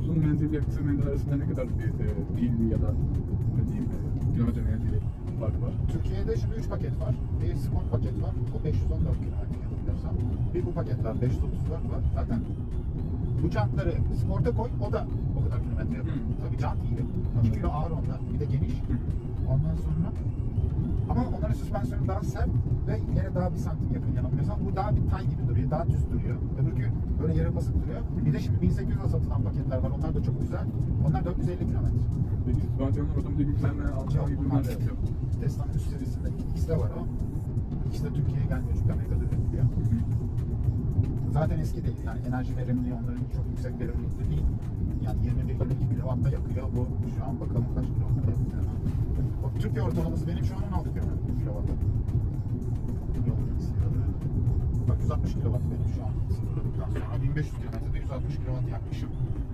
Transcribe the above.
uzun menzil ve kısa menzil arasında ne kadar bir e, pil ya da ne diyeyim e, kilometre menzili farkı var? Türkiye'de şimdi 3 paket var. Bir Sport paket var. O 514 kilometre yanılmıyorsam. Bir bu paket var. 534 var. Zaten bu jantları sporta koy. O da o kadar kilometre yapıyor. Tabii jant iyi. 2 kilo ağır onlar. Bir de geniş. Ondan sonra ama onların süspansiyonu daha sert ve yere daha bir santim yakın yanılmıyorsam. Bu daha bir tay gibi duruyor. Daha düz duruyor. Öbürkü böyle yere basık duruyor. Bir de şimdi 1800'e satılan paketler var. Onlar da çok güzel. Onlar 450 kilometre. Peki süspansiyonlar otomobil yükselme, alçalma gibi Bunlar da yapıyor. Tesla'nın üst serisinde ikisi de var o. İkisi de Türkiye'ye gelmiyor çünkü Amerika'da üretiliyor. Zaten eski değil yani enerji verimliliği onların çok yüksek verimlilikte değil. Yani 21-22 kilowatta yakıyor. Bu şu an bakalım kaç kilowatta yakıyor. O Türkiye ortalaması benim şu an 16 kilowatta. Bak 160 kilowatt benim şu an sınırladıktan sonra 1500 kilometrede 160 kilowatt yakmışım.